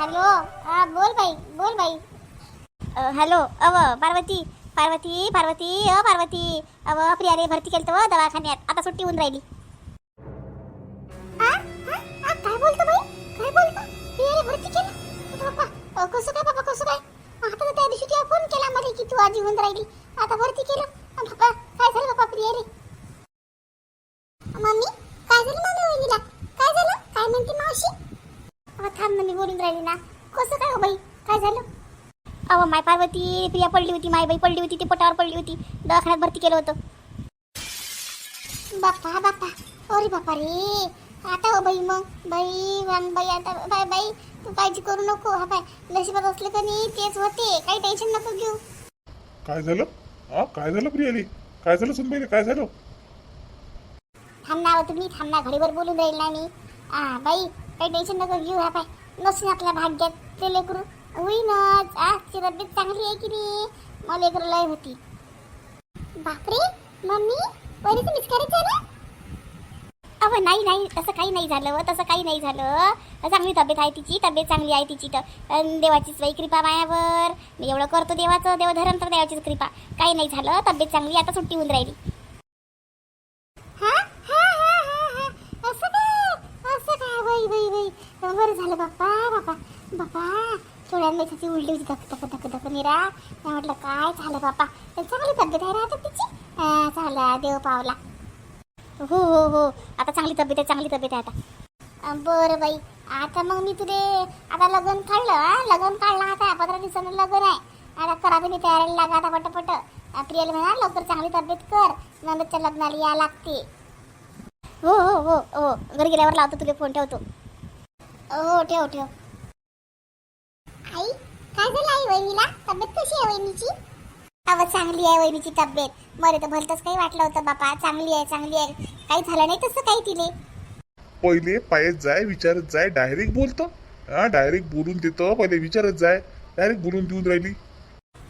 Hello हा बोल बाई बोल बाई. अ, हॅलो अव पार्वती पार्वती पार्वती अ पार्वती. अव प्रिया रे भरती केलं व दवाखान्यात. आता सुट्टी होऊन राहिली. काय बोलतो बाई? काय बोलतो? प्रिया रे भरती केलं? कसं काय बाबा कसं काय? आता तर त्या दिवशी तुला फोन केला मध्ये की तू आजी होऊन राहिली. आता भरती केलं. बाबा काय झालं बाप्पा प्रिया रे मम्मी काय झालं मम्मी वहिनीला काय झालं काय म्हणते मावशी अहो, थांब ना मी बोलून राहिली ना कसं काय हो बाई काय झालं अहो माय पार्वती प्रिया पडली होती माय बाई पडली होती ती पोटावर पडली होती. दवाखान्यात भरती केलं होतं. बाप्पा बाप्पा. अरे बापा रे. आता हो बाई मग. बाई वान बाई आता बाय बाई तू काळजी करू नको. हा बाय नशिबात असलं का नाही तेच होते. काही टेन्शन नको घेऊ. काय झालं? हा काय झालं प्रियाली? काय झालं सुनबाईले? काय झालं? थांबणार तुम्ही. थांबणार. घडीवर बोलून राहील ना मी. हा बाई काही टेन्शन नको घेऊ. हा बाय. नसून आपल्या भाग्यात. ते लेकरू होईनच आजची तब्येत चांगली आहे की नाही? मला एक लय होती. बापरे मम्मी वहिनीचं मिसकॅरेज झालं अहो नाही नाही तसं काही नाही झालं तसं काही नाही झालं. चांगली तब्येत आहे तिची तब्येत चांगली आहे तिची तर. देवाचीच बाई कृपा मायावर. मी एवढं करतो देवाचं देवधर्म तर देवाचीच कृपा. काही नाही झालं तब्येत चांगली आता सुट्टी होऊन राहिली. असं काय? असं काय? बाई बाई बाई बरं झालं बाप्पा बाप्पा. बाप्पा थोड्या त्याची उलटी होती धक धक धक धक निरा मी म्हटलं काय झालं बाप्पा? तर चांगली तब्येत आहे राहतात तिची? हा, देव पावला. हो हो हो. आता चांगली तब्येत आहे चांगली तब्येत आहे आता. बरं बाई. आता मग मी तुझे आता लग्न काढलं लग्न काढलं आता पंधरा दिवसानं लग्न आहे. आता करा तुम्ही तयारीला लागा आता पटपट. प्रियाला म्हणा लवकर चांगली तब्येत कर. नंदच्या लग्नाला या लागते. हो हो हो हो. घरी गेल्यावर लावतो तुला फोन ठेवतो. हो ठेव ठेव. वहिनीला? तब्येत कशी आहे वहिनीची? अव चांगली आहे वहिनीची तब्येत. मरे तर भलतंच काही वाटलं होतं बापा. चांगली आहे चांगली आहे. काही झालं नाही तसं काही तिले? पहिले पायत जाय विचारत जाय डायरेक्ट बोलतो. हा डायरेक्ट बोलून देतो पहिले विचारत जाय. डायरेक्ट बोलून देऊन राहिली.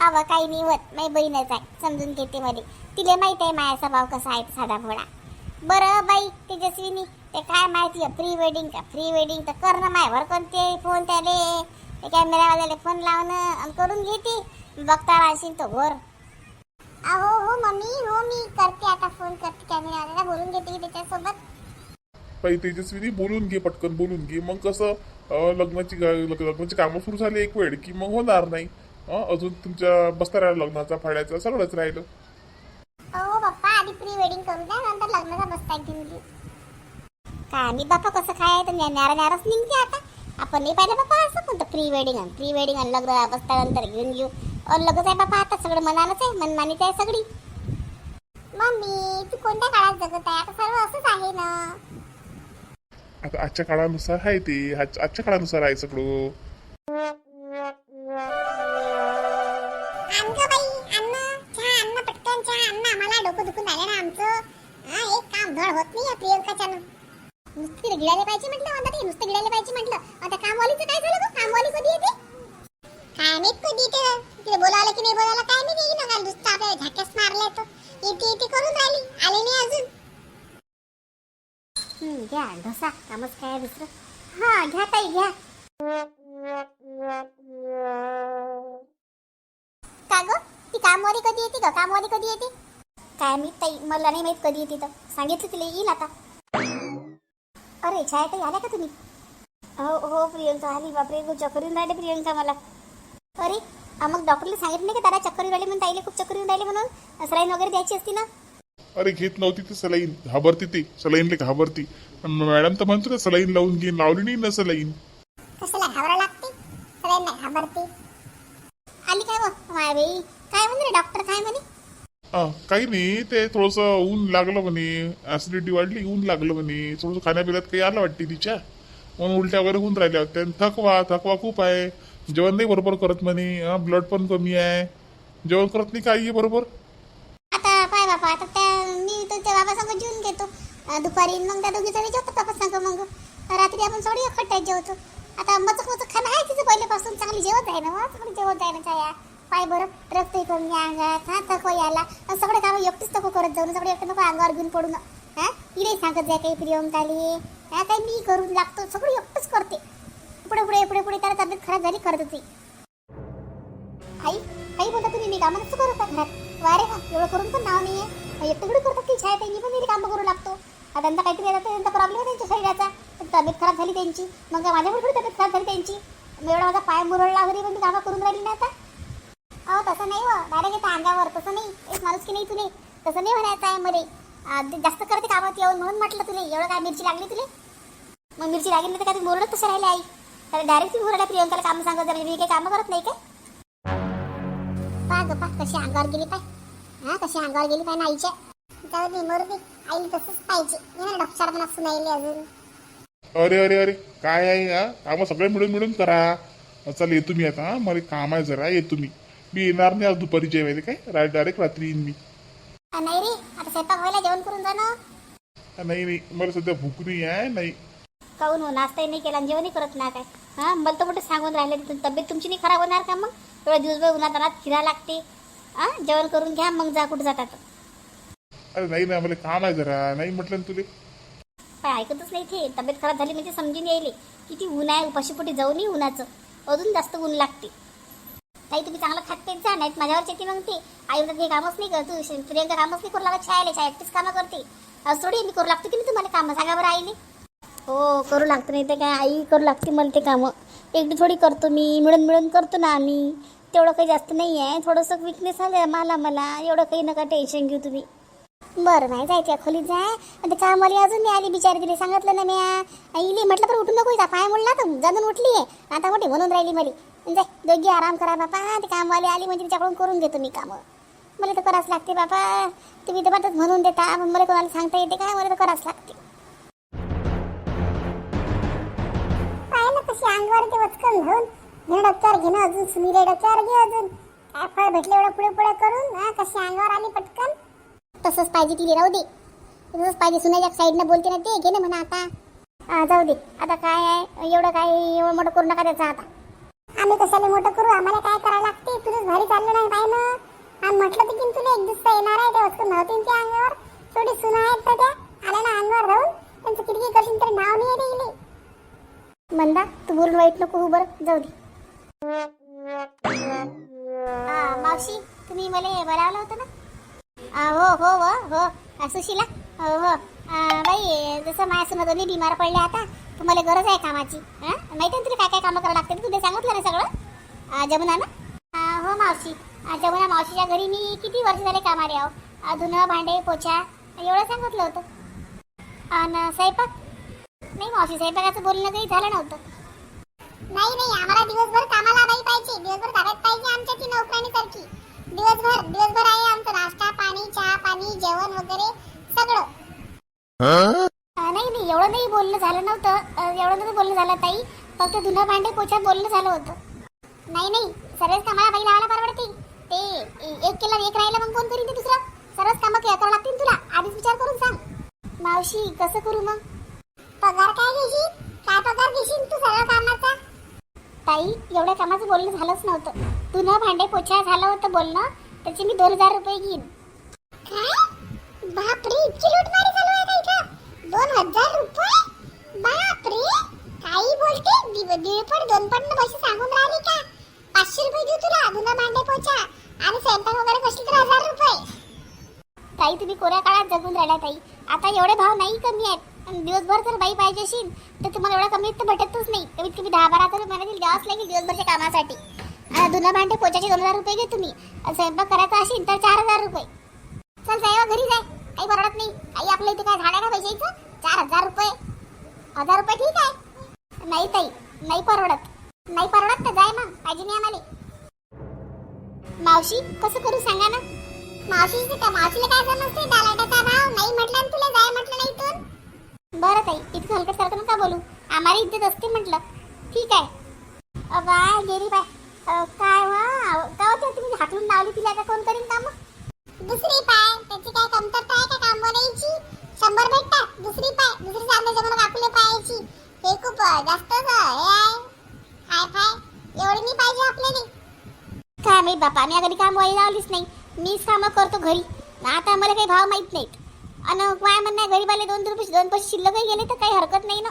अव काही नाही होत. माझी बहीणच आहे. समजून घेते मध्ये तिला माहीत आहे माझा स्वभाव कसा आहे साधा भोळा. बरं बाई तेजस्विनी ते काय माहिती प्री वेडिंग का? प्री वेडिंग तर कर ना मायवर. कोणते फोन त्याले? ते कॅमेरावाल्याला फोन लावणं आणि करून घेते बघता राहशील तो घोर अहो हो मम्मी हो मी करते आता फोन करते कॅमेरावाल्याला बोलून घेते की त्याच्यासोबत. पहिले तेजस्विनी बोलून घे पटकन बोलून घे. मग कसं लग्नाची लग्नाची कामं सुरू झाली एक वेळ की मग होणार नाही. हं, अजून तुमच्या बसताऱ्या लग्नाचा फाड्याचा सगळंच राहिलं. अहो बाप्पा आधी प्री वेडिंग करू द्या नंतर लग्नाचा बसता घेऊन घेऊ काय मी बाप्पा कसं काय तर न्यारा न्याराच निघते आता. आपण नाही पाहिलं बाप्पा असं प्री वेडिंग आणि प्री वेडिंग आणि लग्न बसल्यानंतर घेऊन घेऊ अहो लगच आहे बाप्पा आता सगळं मनानच आहे. मनमानीच आहे सगळी. मम्मी तू कोणत्या काळात जगत आहे? आता सर्व असंच आहे ना. आता आजच्या काळानुसार आहे ते. आजच्या काळानुसार आहे सगळं. ना नुसतं मारले तर इथे इथे करून राहिली. आले नाही अजून. घ्या ढोसा कामच काय दुसरं? हा घ्या ताई घ्या. का ग? ती कामवाली कधी येते का कामवाली कधी येते? काय मी ताई मला नाही माहीत कधी येते तर. सांगितलं तिला येईल आता. अरे छाया ताई आल्या का तुम्ही? हो हो प्रियंका आली. बापरे खूप राहिले प्रियंका मला. अरे मग डॉक्टरला सांगितलं नाही का त्याला चक्कर येऊन राहिली म्हणून ताईला खूप चक्कर येऊन राहिले म्हणून? सलाईन वगैरे द्यायची असती ना? अरे घेत नव्हती ती सलाईन घाबरती ती सलाईनले घाबरती. पण मॅडम तर म्हणतो ना सलाईन लावून घे लावली नाही ना सलाईन. कशाला घाबरा लागते? सलाईन नाही घाबरते. आली काय मग माय बाई? काय म्हणे डॉक्टर काय म्हणे? हा, काही नाही ते थोडंसं ऊन लागलं म्हणे ऍसिडिटी वाढली ऊन लागलं म्हणे थोडंसं खाण्यापिण्यात काही आलं वाटते तिच्या. म्हणून उलट्या वगैरे होऊन राहिल्या. होत्या आणि थकवा थकवा खूप आहे. जेवण नाही बरोबर करत म्हणे. ब्लड पण कमी आहे. जेवण करत नाही काही आहे बरोबर? आता पाय बापा आता त्या मी तर त्या बाबा संग जेवून घेतो. दुपारी मग त्या दोघी जणी जेवतो बाबा संग मग. रात्री आपण सगळी एकट्यात जेवतो. आता मचक मचक खाणं आहे तिचं पहिल्यापासून. चांगली जेवत आहे ना चांगली जेवत आहे ना छाया. पाय बरं रक्तही कमी अंगात. हा थकवा यायला आणि सगळे कामं एकटीच नको करत जाऊ. सगळे एकटं नको अंगावर घेऊन पडून हा इडे सांगत जाय काही प्रियंकाली. हा काही मी करून लागतो. सगळं एकटंच करते. पुढे पुढे पुढे पुढे त्याला तब्येत खराब झाली खरंच होती आई आई बोलता तुम्ही मी कामं नसतं करत घरात? वारे हा एवढं करून पण नाव नाही आहे एकटं करतात की? छाया त्यांनी पण घरी कामं करू लागतो. आता त्यांचा काहीतरी आता त्यांचा प्रॉब्लेम आहे त्यांच्या शरीराचा. तब्येत खराब झाली त्यांची. मग माझ्यामुळे थोडी तब्येत खराब झाली त्यांची? एवढा माझा पाय मुरडला घरी पण मी कामं करून राहिली ना आता? अहो तसं नाही हो. डायरेक्ट येतं अंगावर. तसं नाही. एक माणूस की नाही तुले? तसं नाही म्हणायचं आहे मध्ये ते जास्त करते कामात येऊन म्हणून म्हटलं तुले. एवढं काय मिरची लागली तुले? मग मिरची लागली तर काय तुम्ही बोलत तसं राहिले आई? तर डायरेक्ट बोलला प्रियंकाला कामं सांगत जा, म्हणजे मी काही कामं करत नाही काय पा ग पा कशी अंगावर गेली पाय. हा कशी अंगावर गेली पाय ना आईच्या जाऊ दे मरू दे. आई तसंच पाहिजे. मी ना डॉक्टर पण असू नाही अजून. अरे अरे अरे. काय आहे हा? कामं सगळे मिळून मिळून करा. चल येतो मी आता मला काम आहे जरा येतो मी. मी येणार नाही आज दुपारी जेवायला काय? डायरेक्ट रात्री येईन मी. नाही रे. आता स्वयंपाक व्हायला जेवण करून जा ना. नाही नाही. मला सध्या भूक नाही आहे नाही. काऊन हो? नाश्ताही नाही केला आणि जेवणही करत नाही काय? हां? मला तर कुठे सांगून राहिले तब्येत तुमची नाही खराब होणार का मग? एवढ्या दिवसभर उन्हात अनात फिरा लागते. हां? जेवण करून घ्या मग जा कुठं जातात. अरे नाही ना मला काम आहे जरा. नाही म्हटलं ना तुले? काय ऐकतच नाही ते. तब्येत खराब झाली म्हणजे समजून यायले. किती ऊन आहे उपाशीपोटी जाऊनही उन्हाचं. अजून जास्त ऊन लागते. काही तुम्ही चांगलं खात जा. नाहीत माझ्यावर येते मग ते आई म्हणतात हे कामच नाही कर तू प्रियंका कामच नाही करू लागत. छायाले छाया एकटीच कामं करते. आज थोडी मी करू लागतो की नाही तुम्हाला कामं? सांगा बरं आईने हो करू लागतं नाही ते काय आई करू लागते मला ते कामं. एकटी थोडी करतो मी मिळून मिळून करतो ना आम्ही. तेवढं काही जास्त नाही आहे थोडंसं विकनेस आलं मला मला. एवढं काही नका टेन्शन घेऊ तुम्ही. बरं नाही जायचं खोलीत जाय. आणि कामवाली अजून नाही आली बिचारी तिने सांगितलं ना म्या. इली म्हटलं पण उठून नको इथं पाय म्हणला तर जाणून उठली आहे. आता मोठी म्हणून राहिली मरी जाय दोघी आराम करा बापा. ते कामवाली आली म्हणजे तिच्याकडून करून घेतो मी कामं. मला तर करावंच लागते बापा. तुम्ही तर म्हणून देता पण मला कोणाला सांगता येते काय? मला तर करावंच लागते. पाहिलं कशी ते वचकन घेऊन घेणं डोक्यावर घेणं अजून सुनीले डोक्यावर घे अजून. काय फळ भेटले एवढं पुढे पुढे करून हा कशी अंगावर आली पटकन? तसंच पाहिजे तिला राहू दे. तसंच पाहिजे सुनाच्या साईडनं बोलते ना ते घे ना म्हणा आता. जाऊ दे. आता काय आहे? एवढं काय एवढं मोठं करू नका त्याचं आता. आम्ही कशाला मोठं करू? आम्हाला काय करायला लागते? तुझंच भारी चाललं नाही काय ना आम्ही म्हटलं तर की तुला एक दिवस येणार आहे ते वस्तू नव्हती त्या अंगावर. थोडी सुना आहेत त्या. आल्या ना अंगावर राहून त्यांचं किती काही करशील तर नाव नाही आहे गेले मंदा तू बोलून वाईट नको हो बरं जाऊ दे. आ, मावशी तुम्ही मला बोलावलं होतं ना? आ, हो हो हो हो आ, सुशीला हो हो. आ, बाई जसं माझ्या सुना दोन्ही बिमार पडल्या आता तुम्हाला गरज आहे कामाची हां? माहिती आहे ना तुला काय काय कामं करावं लागते तुला सांगितलं ना सगळं? आ, जमुना ना आ, हो मावशी. आ, जमुना मावशीच्या घरी मी किती वर्ष झाले कामाला आहो. आ, धुणं भांडे पोछा एवढं सांगितलं होतं. आणि स्वयंपाक? नाही मावशी स्वयंपाकाचं बोलणं काही झालं नव्हतं. नाही नाही आम्हाला दिवसभर कामाला बाई पाहिजे. दिवसभर धाब्यात पाहिजे आमच्या ती नोकराणी सारखी दिवसभर दिवसभर आहे आमचं नाश्ता पाणी चहा पाणी जेवण वगैरे सगळं. नाही नाही एवढं नाही बोलणं झालं नव्हतं. एवढं नव्हतं बोलणं झालं ताई. फक्त धुणं भांडे पोछ्यात बोलणं झालं होतं. नाही नाही सर्वच कामाला बाई लावायला परवडते. ते एक केला एक राहिला मग कोण करीन ते दुसरं? सर्वच कामं करावं लागतील तुला. आधीच विचार करून सांग. मावशी कसं करू मग? पगार काय घेशील काय पगार घेशील तू सगळं कामाचा? ताई एवढ्या कामाचं बोलणं झालंच नव्हतं. धुणं भांडे पोछा झालं होतं बोलणं त्याचे मी दोन हजार रुपये घेईन. काय? बापरे इतकी लूटमारी चालू आहे का इथं? दोन हजार रुपये? बापरे! काही बोलते दीड दीड पण दोन पण पैसे सांगून राहिली का? पाचशे रुपये देऊ तुला धुणं भांडे पोछा. आणि स्वयंपाक वगैरे कसली तर हजार रुपये. ताई तुम्ही कोऱ्या काळात जगून राहिल्या ताई. आता एवढे भाव नाही कमी आहेत. आणि दिवसभर जर बाई पाहिजे असेल तर तुम्हाला एवढा कमी तर भेटतच नाही. कमीत कमी दहा बारा हजार महिन्यातील द्यावाच लागेल दिवसभरच्या कामासाठी. आणि धुणं भांडे पोचाचे दोन हजार रुपये घे तुम्ही. स्वयंपाक करायचा असेल तर चार हजार रुपये. चल जाय घरी जाय. काही परवडत नाही. आई आपल्या इथे काय झाड आहे का पैशाचं? चार हजार रुपये. हजार रुपये ठीक आहे. नाही ताई नाही परवडत. नाही परवडत तर जाय मग. पाहिजे नाही आम्हाला. मावशी कसं करू सांगा ना? मावशी मावशीला काय समजते दालाटाचा भाव नाही म्हटलं आणि तुला जाय म्हटलं नाही इथून बरं ताई इतकं हलकट सारखं नका बोलू आम्हाला इज्जत असते म्हटलं. ठीक आहे. अबा गेली बाय. काय वा? होते तुम्ही हाकलून लावली तिला आता कोण करीन काम दुसरी पाय. त्याची काय कमतरता आहे का काम बनायची शंभर भेटतात दुसरी पाय. दुसरी सामने जमून आपले पायाची. हे खूप अ, हे आहे. Hi fi. एवढी नाही पाहिजे आपल्याला. काय माहीत बापा मी कधी काम वही लावलीच नाही. मीच कामं करतो घरी. आता मला काही भाव माहीत नाहीत. आणि काय म्हणणं आहे, गरीबाले दोन रुपये दोन पैसे शिल्लकही गेले तर काही हरकत नाही ना.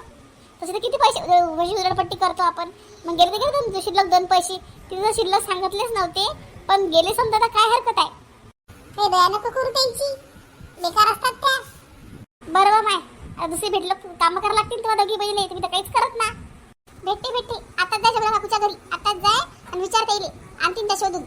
तसे तर किती पैसे पैसे उधळपट्टी करतो आपण. मग गेले तर गेले दोन शिल्लक दोन पैसे. तिथे तर शिल्लक सांगितलेच नव्हते पण गेले समजा आता काय हरकत आहे? काही दया नको करू त्यांची. बेकार असतात त्या. बरं बा माय दुसरी भेटलं कामं करावं लागतील तेव्हा दोघी बहिणी तुम्ही तर काहीच करत ना. भेटते भेटते. आता जाय शबरा काकूच्या घरी. आता जाय आणि विचार काही आणतीन त्या शोधून.